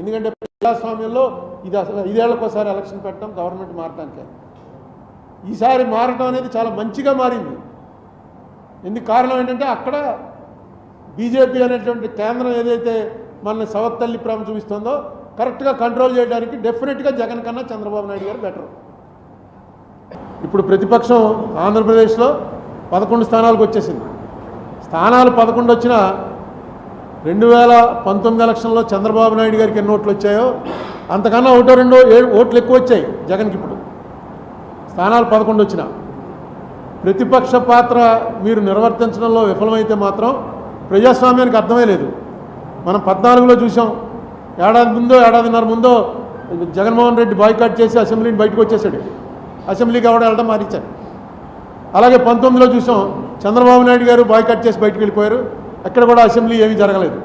ఎందుకంటే ప్రజాస్వామ్యంలో ఇది అసలు ఐదేళ్ళకోసారి ఎలక్షన్ పెట్టడం గవర్నమెంట్ మారటానికే. ఈసారి మారటం అనేది చాలా మంచిగా మారింది. ఎందుకు కారణం ఏంటంటే అక్కడ బీజేపీ అనేటువంటి కేంద్రం ఏదైతే మన సవత్తల్లి ప్రేమ చూపిస్తుందో కరెక్ట్గా కంట్రోల్ చేయడానికి డెఫినెట్గా జగన్ కన్నా చంద్రబాబు నాయుడు గారు బెటర్. ఇప్పుడు ప్రతిపక్షం ఆంధ్రప్రదేశ్లో పదకొండు స్థానాలకు వచ్చేసింది. స్థానాలు పదకొండు వచ్చినా రెండు వేల పంతొమ్మిది ఎలక్షన్లో చంద్రబాబు నాయుడు గారికి ఎన్ని ఓట్లు వచ్చాయో అంతకన్నా ఒకటో రెండో ఏడు ఓట్లు ఎక్కువ వచ్చాయి జగన్కి ఇప్పుడు. స్థానాలు పదకొండు వచ్చిన. ప్రతిపక్ష పాత్ర మీరు నిర్వర్తించడంలో విఫలమైతే మాత్రం ప్రజాస్వామ్యానికి అర్థమే లేదు. మనం పద్నాలుగులో చూసాం ఏడాది ముందో ఏడాదిన్నర ముందో జగన్మోహన్ రెడ్డి బాయ్కాట్ చేసి అసెంబ్లీని బయటకు వచ్చేసాడు అసెంబ్లీకి ఎవడ వెళ్ళడం మారించారు అలాగే పంతొమ్మిదిలో చూసాం చంద్రబాబు నాయుడు గారు బాయ్కాట్ చేసి బయటకు వెళ్ళిపోయారు. అక్కడ కూడా అసెంబ్లీ ఏమీ జరగలేదు.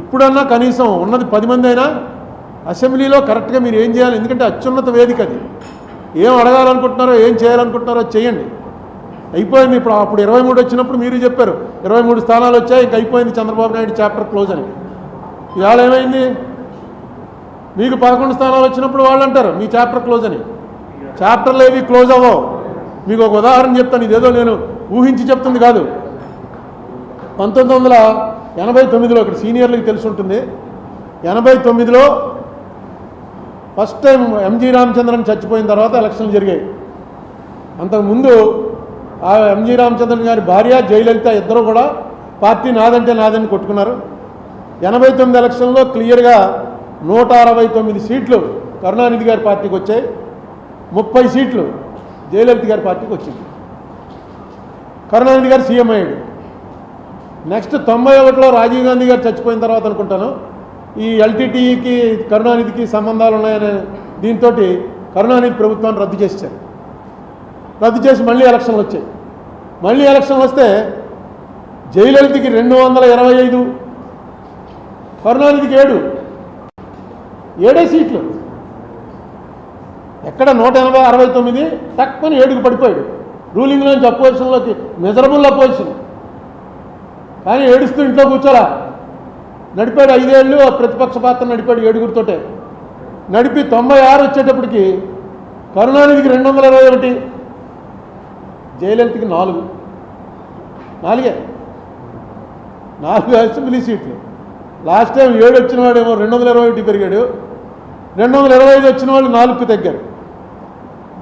ఇప్పుడన్నా కనీసం ఉన్నది పది మంది అయినా అసెంబ్లీలో కరెక్ట్గా మీరు ఏం చేయాలి? ఎందుకంటే అత్యున్నత వేదిక అది. ఏం అడగాలనుకుంటున్నారో ఏం చేయాలనుకుంటున్నారో చేయండి. అయిపోయింది ఇప్పుడు అప్పుడు ఇరవై మూడు వచ్చినప్పుడు మీరు చెప్పారు. ఇరవై మూడు స్థానాలు వచ్చాయి ఇంక అయిపోయింది చంద్రబాబు నాయుడు చాప్టర్ క్లోజ్ అని. ఇవాళ ఏమైంది? మీకు పదకొండు స్థానాలు వచ్చినప్పుడు వాళ్ళు అంటారు మీ చాప్టర్ క్లోజ్ అని. చాప్టర్లు ఏవి క్లోజ్ అవ్వవు. మీకు ఒక ఉదాహరణ చెప్తాను ఇదేదో నేను ఊహించి చెప్తుంది కాదు. పంతొమ్మిది వందల ఎనభై తొమ్మిదిలో ఇక్కడ సీనియర్లకు తెలిసి ఉంటుంది. ఎనభై తొమ్మిదిలో ఫస్ట్ టైం ఎంజీ రామచంద్రన్ చచ్చిపోయిన తర్వాత ఎలక్షన్లు జరిగాయి. అంతకుముందు ఆ ఎంజీ రామచంద్రన్ గారి భార్య జయలలిత ఇద్దరు కూడా పార్టీ నాదంటే నాదని కొట్టుకున్నారు. ఎనభై తొమ్మిది ఎలక్షన్లో క్లియర్గా నూట అరవై తొమ్మిది సీట్లు కరుణానిధి గారి పార్టీకి వచ్చాయి. ముప్పై సీట్లు జయలలిత గారి పార్టీకి వచ్చింది. కరుణానిధి గారు సీఎం అయ్యాడు. నెక్స్ట్ తొంభై ఒకటిలో రాజీవ్ గాంధీ గారు చచ్చిపోయిన తర్వాత అనుకుంటాను. ఈ ఎల్టీటీఈకి కరుణానిధికి సంబంధాలు ఉన్నాయనే దీంతో కరుణానిధి ప్రభుత్వాన్ని రద్దు చేశారు రద్దు చేసి మళ్ళీ ఎలక్షన్లు వచ్చాయి. మళ్ళీ ఎలక్షన్లు వస్తే జయలలితకి రెండు వందల ఇరవై ఐదు కరుణానిధికి ఏడు ఏడే సీట్లు. ఎక్కడ నూట ఎనభై అరవై తొమ్మిది తక్కువని ఏడుకు పడిపోయాడు. రూలింగ్లోంచి అపోజిషన్లోకి మెజరబుల్ అపోజిషన్ కానీ ఏడుస్తూ ఇంట్లో కూర్చోరా. నడిపాడు ఐదేళ్ళు ఆ ప్రతిపక్ష పాత్ర నడిపాడు ఏడుగురితోటే. నడిపి తొంభై ఆరు వచ్చేటప్పటికి కరుణానిధికి రెండు వందల ఇరవై ఒకటి జయలలితకి నాలుగు. నాలుగే? నాలుగు అసెంబ్లీ సీట్లు. లాస్ట్ టైం ఏడు వచ్చిన వాడేమో రెండు వందల ఇరవై ఒకటి పెరిగాడు. రెండు వందల ఇరవై ఐదు వచ్చిన వాళ్ళు నాలుగుకు తగ్గారు.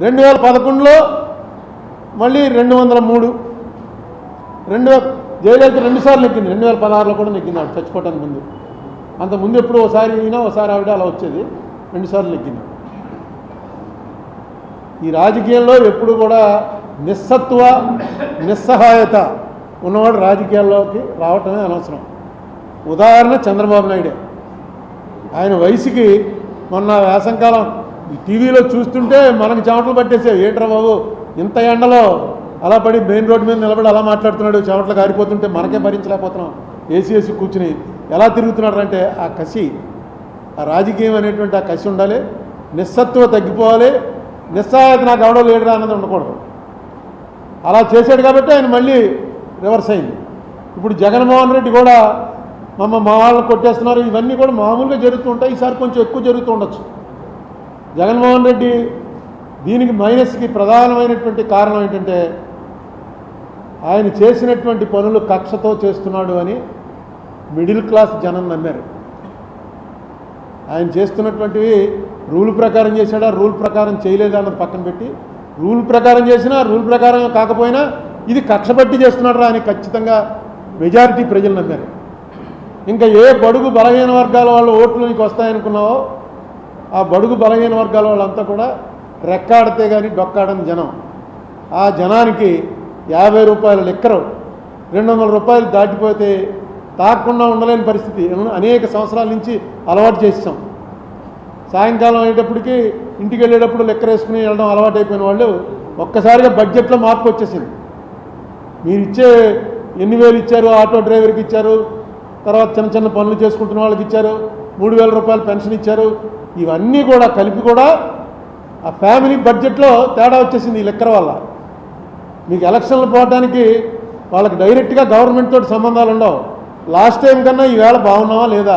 రెండు వేల పదకొండులో మళ్ళీ రెండు వందల మూడు. రెండు వేల జయలలిత రెండుసార్లు నెగ్గింది రెండు వేల పదహారులో కూడా నెగ్గింది ఆవిడ చచ్చిపోవటానికి ముందు. అంత ముందు ఎప్పుడు ఒకసారి అయినా ఒకసారి ఆవిడ అలా వచ్చేది. రెండుసార్లు నెగ్గింది ఈ రాజకీయంలో ఎప్పుడు కూడా నిస్సత్వ నిస్సహాయత ఉన్నవాడు రాజకీయాల్లోకి రావటమే అనవసరం. ఉదాహరణ చంద్రబాబు నాయుడే. ఆయన వయసుకి మొన్న వేసంకాలం ఈ టీవీలో చూస్తుంటే మనకు చెమటలు పట్టేసేవి. ఏంట్రా బాబు ఇంత ఎండలో అలా పడి మెయిన్ రోడ్డు మీద నిలబడి అలా మాట్లాడుతున్నాడు చెమట్లు కారిపోతుంటే మనకే భరించలేకపోతున్నాం. ఏసీ ఏసీ కూర్చుని ఎలా తిరుగుతున్నాడు అంటే ఆ కసి ఆ రాజకీయం అనేటువంటి ఆ కసి ఉండాలి నిస్సత్వ తగ్గిపోవాలి నిస్సహాయత నాకు ఎవడో లేడురా అన్నది ఉండకూడదు. అలా చేశాడు కాబట్టి ఆయన మళ్ళీ రివర్స్ అయింది. ఇప్పుడు జగన్మోహన్ రెడ్డి కూడా మమ్మ మా వాళ్ళని కొట్టేస్తున్నారు ఇవన్నీ కూడా మామూలుగా జరుగుతూ ఉంటాయి ఈసారి కొంచెం ఎక్కువ జరుగుతూ ఉండొచ్చు. జగన్మోహన్ రెడ్డి దీనికి మైనస్కి ప్రధానమైనటువంటి కారణం ఏంటంటే ఆయన చేసినటువంటి పనులు కక్షతో చేస్తున్నాడు అని మిడిల్ క్లాస్ జనం నమ్మారు. ఆయన చేస్తున్నటువంటివి రూల్ ప్రకారం చేశాడా రూల్ ప్రకారం చేయలేదా అన్నది పక్కన పెట్టి రూల్ ప్రకారం చేసినా రూల్ ప్రకారం కాకపోయినా ఇది కక్షపట్టి చేస్తున్నాడు అని ఖచ్చితంగా మెజారిటీ ప్రజలు నమ్మారు. ఇంకా ఏ బడుగు బలహీన వర్గాల వాళ్ళు ఓట్లు నీకు వస్తాయనుకున్నావో ఆ బడుగు బలహీన వర్గాల వాళ్ళంతా కూడా రెక్కాడితే కానీ డొక్కాడని జనం. ఆ జనానికి యాభై రూపాయల లెక్కరు రెండు వందల రూపాయలు దాటిపోతే తాకుండా ఉండలేని పరిస్థితి. అనేక సంవత్సరాల నుంచి అలవాటు చేసాం సాయంకాలం అయ్యేటప్పటికి ఇంటికి వెళ్ళేటప్పుడు లెక్కర వేసుకుని వెళ్ళడం అలవాటు అయిపోయిన వాళ్ళు ఒక్కసారిగా బడ్జెట్లో మార్పు వచ్చేసింది. మీరు ఇచ్చే ఎన్ని వేలు ఇచ్చారు? ఆటో డ్రైవర్కి ఇచ్చారు. తర్వాత చిన్న చిన్న పనులు చేసుకుంటున్న వాళ్ళకి ఇచ్చారు. మూడు వేల రూపాయలు పెన్షన్ ఇచ్చారు. ఇవన్నీ కూడా కలిపి కూడా ఆ ఫ్యామిలీ బడ్జెట్లో తేడా వచ్చేసింది ఈ లెక్కర వల్ల. మీకు ఎలక్షన్లు పోవడానికి వాళ్ళకి డైరెక్ట్గా గవర్నమెంట్ తోటి సంబంధాలు ఉండవు. లాస్ట్ టైం కన్నా ఈవేళ బాగున్నావా లేదా?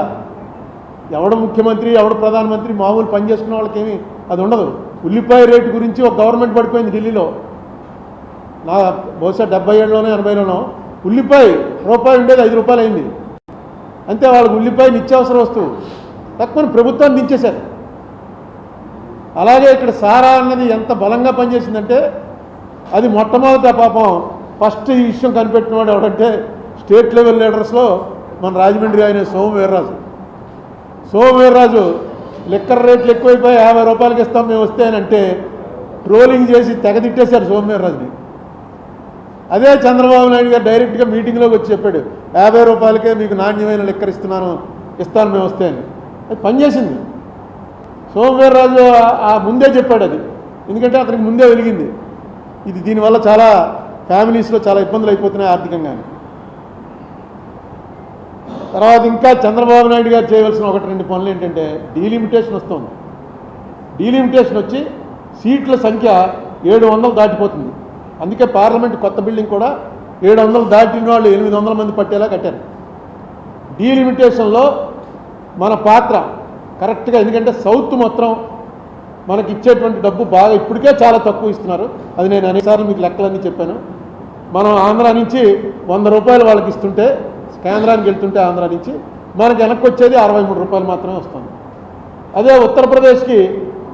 ఎవడు ముఖ్యమంత్రి ఎవడు ప్రధానమంత్రి మామూలు పని చేసుకున్న వాళ్ళకేమి అది ఉండదు. ఉల్లిపాయ రేటు గురించి ఒక గవర్నమెంట్ పడిపోయింది ఢిల్లీలో. నా బహుశా డెబ్బై ఏడులోనో ఎనభైలోనో ఉల్లిపాయ రూపాయి ఉండేది ఐదు రూపాయలు అయింది. అంతే వాళ్ళకి ఉల్లిపాయ నిత్యావసర వస్తువు. తక్కువని ప్రభుత్వాన్ని దించేశారు. అలాగే ఇక్కడ సారా అన్నది ఎంత బలంగా పనిచేసిందంటే అది మొట్టమొదట పాపం ఫస్ట్ ఈ విషయం కనిపెట్టినవాడు ఎవడంటే స్టేట్ లెవెల్ లీడర్స్లో మన రాజమండ్రి ఆయన సోమ వీర్రాజు. సోమ వీర్రాజు లిక్కర్ రేట్లు ఎక్కువైపోయి యాభై రూపాయలకి ఇస్తాం మేము వస్తే అని అంటే ట్రోలింగ్ చేసి తెగ తిట్టేశారు వీర్రాజుని. అదే చంద్రబాబు నాయుడు గారు డైరెక్ట్గా మీటింగ్లోకి వచ్చి చెప్పాడు యాభై రూపాయలకే మీకు నాణ్యమైన లెక్కర్ ఇస్తున్నాను ఇస్తాను మేము వస్తే అని. అది పనిచేసింది సోమవీర్రాజు ఆ- ఆ ముందే చెప్పాడు అది. ఎందుకంటే అతనికి ముందే వెలిగింది. ఇది దీనివల్ల చాలా ఫ్యామిలీస్లో చాలా ఇబ్బందులు అయిపోతున్నాయి ఆర్థికంగా తర్వాత ఇంకా చంద్రబాబు నాయుడు గారు చేయవలసిన ఒకటి రెండు పనులు ఏంటంటే డీలిమిటేషన్ వస్తుంది. డీలిమిటేషన్ వచ్చి సీట్ల సంఖ్య ఏడు వందలు దాటిపోతుంది. అందుకే పార్లమెంట్ కొత్త బిల్డింగ్ కూడా ఏడు వందలు దాటిన వాళ్ళు ఎనిమిది వందల మంది పట్టేలా కట్టారు. డీలిమిటేషన్లో మన పాత్ర కరెక్ట్గా ఎందుకంటే సౌత్ మొత్తం మనకి ఇచ్చేటువంటి డబ్బు బాగా ఇప్పటికే చాలా తక్కువ ఇస్తున్నారు. అది నేను అనేకసార్లు మీకు లెక్కలన్నీ చెప్పాను. మనం ఆంధ్ర నుంచి వంద రూపాయలు వాళ్ళకి ఇస్తుంటే కేంద్రానికి వెళ్తుంటే ఆంధ్ర నుంచి మనకి వెనక్కి వచ్చేది అరవై మూడు రూపాయలు మాత్రమే వస్తుంది. అదే ఉత్తరప్రదేశ్కి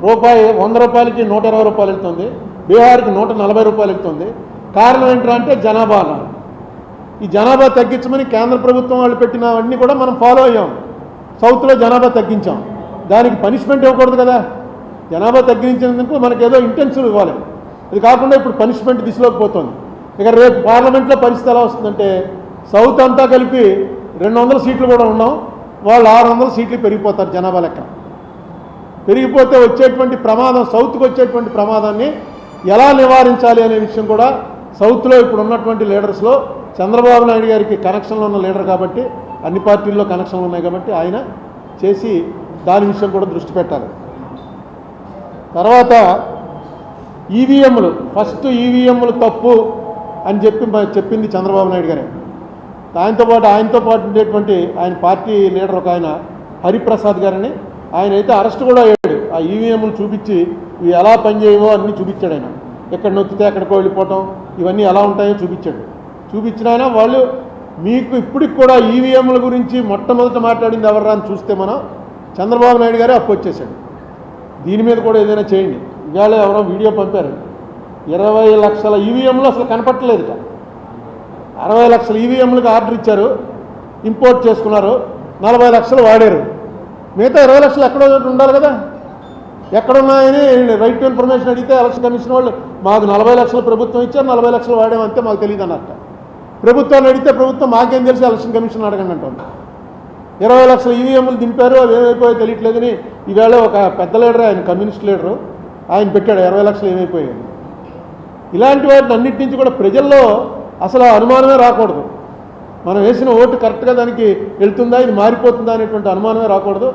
రూపాయి వంద రూపాయలకి నూట ఇరవై రూపాయలు వెళ్తుంది. బీహార్కి నూట నలభై రూపాయలు వెళ్తుంది. కారణం ఏంటంటే జనాభా అన్నారు. ఈ జనాభా తగ్గించమని కేంద్ర ప్రభుత్వం వాళ్ళు పెట్టినవన్నీ కూడా మనం ఫాలో అయ్యాం. సౌత్లో జనాభా తగ్గించాం. దానికి పనిష్మెంట్ ఇవ్వకూడదు కదా. జనాభా తగ్గించినందుకు మనకి ఏదో ఇవ్వాలి. అది కాకుండా ఇప్పుడు పనిష్మెంట్ దిశలోకి పోతుంది. ఇక రేపు పార్లమెంట్లో పరిస్థితి ఎలా వస్తుందంటే సౌత్ అంతా కలిపి రెండు వందల సీట్లు కూడా ఉన్నాం. వాళ్ళు ఆరు వందల సీట్లు పెరిగిపోతారు జనాభా లెక్క. పెరిగిపోతే వచ్చేటువంటి ప్రమాదం సౌత్కి వచ్చేటువంటి ప్రమాదాన్ని ఎలా నివారించాలి అనే విషయం కూడా సౌత్లో ఇప్పుడు ఉన్నటువంటి లీడర్స్లో చంద్రబాబు నాయుడు గారికి కనెక్షన్లు ఉన్న లీడర్ కాబట్టి అన్ని పార్టీల్లో కనెక్షన్లు ఉన్నాయి కాబట్టి ఆయన చేసి దాని విషయం కూడా దృష్టి పెట్టాలి. తర్వాత ఈవీఎంలు ఫస్ట్ ఈవీఎంలు తప్పు అని చెప్పి చెప్పింది చంద్రబాబు నాయుడు గారే. ఆయనతో పాటు ఆయనతో పాటు ఉండేటువంటి ఆయన పార్టీ లీడర్ ఒక ఆయన హరిప్రసాద్ గారని. ఆయన అయితే అరెస్ట్ కూడా అయ్యాడు. ఆ ఈవీఎంలు చూపించి ఇవి ఎలా పనిచేయవో అన్నీ చూపించాడు ఆయన. ఎక్కడ నొక్కితే ఎక్కడికో వెళ్ళిపోవటం ఇవన్నీ ఎలా ఉంటాయో చూపించాడు. చూపించిన ఆయన వాళ్ళు మీకు ఇప్పటికి కూడా ఈవీఎంల గురించి మొట్టమొదట మాట్లాడింది ఎవర్రా అని చూస్తే మనం చంద్రబాబు నాయుడు గారే అప్పు వచ్చేసాడు దీని మీద కూడా ఏదైనా చేయండి. ఇవాళ ఎవరో వీడియో పంపారు. ఇరవై లక్షల ఈవీఎంలు అసలు కనపట్టలేదు అరవై లక్షల ఈవీఎంలకు ఆర్డర్ ఇచ్చారు. ఇంపోర్ట్ చేసుకున్నారు. నలభై లక్షలు వాడారు. మిగతా ఇరవై లక్షలు ఎక్కడో ఉండాలి కదా. ఎక్కడున్నాయని రైట్ టు ఇన్ఫర్మేషన్ అడిగితే ఎలక్షన్ కమిషన్ వాళ్ళు మాకు నలభై లక్షలు ప్రభుత్వం ఇచ్చారు నలభై లక్షలు వాడామంటే మాకు తెలియదు అన్నట్ట ప్రభుత్వాన్ని అడిగితే ప్రభుత్వం మాకేం తెలిసి ఎలక్షన్ కమిషన్ అడగండి అంటుంది. ఇరవై లక్షల ఈవీఎంలు దింపారు అవి ఏమైపోయాయో తెలియట్లేదని ఈవేళ ఒక పెద్ద లీడర్ ఆయన కమ్యూనిస్ట్ లీడరు ఆయన పెట్టాడు ఇరవై లక్షలు ఏమైపోయాయి ఇలాంటి వాటిని అన్నిటి నుంచి కూడా ప్రజల్లో అసలు ఆ అనుమానమే రాకూడదు. మనం వేసిన ఓటు కరెక్ట్గా దానికి వెళ్తుందా ఇది మారిపోతుందా అనేటువంటి అనుమానమే రాకూడదు.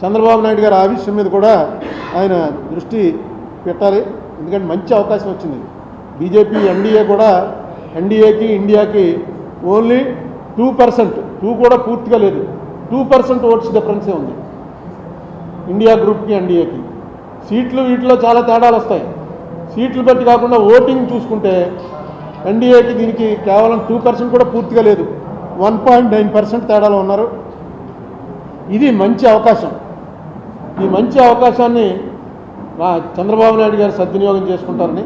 చంద్రబాబు నాయుడు గారు ఆ విషయం మీద కూడా ఆయన దృష్టి పెట్టాలి. ఎందుకంటే మంచి అవకాశం వచ్చింది. బీజేపీ ఎన్డీఏ కూడా ఎన్డీఏకి ఇండియాకి ఓన్లీ టూ పర్సెంట్ టూ కూడా పూర్తిగా లేదు. టూ పర్సెంట్ ఓట్స్ డిఫరెన్సే ఉంది. ఇండియా గ్రూప్కి ఎన్డీఏకి సీట్లు వీటిలో చాలా తేడాలు వస్తాయి. సీట్లు బట్టి కాకుండా ఓటింగ్ చూసుకుంటే ఎన్డీఏకి దీనికి కేవలం టూ పర్సెంట్ కూడా పూర్తిగా లేదు. వన్ పాయింట్ నైన్ పర్సెంట్ తేడాలో ఉన్నారు. ఇది మంచి అవకాశం. ఈ మంచి అవకాశాన్ని చంద్రబాబు నాయుడు గారు సద్వినియోగం చేసుకుంటారని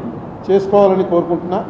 చేసుకోవాలని కోరుకుంటున్నా.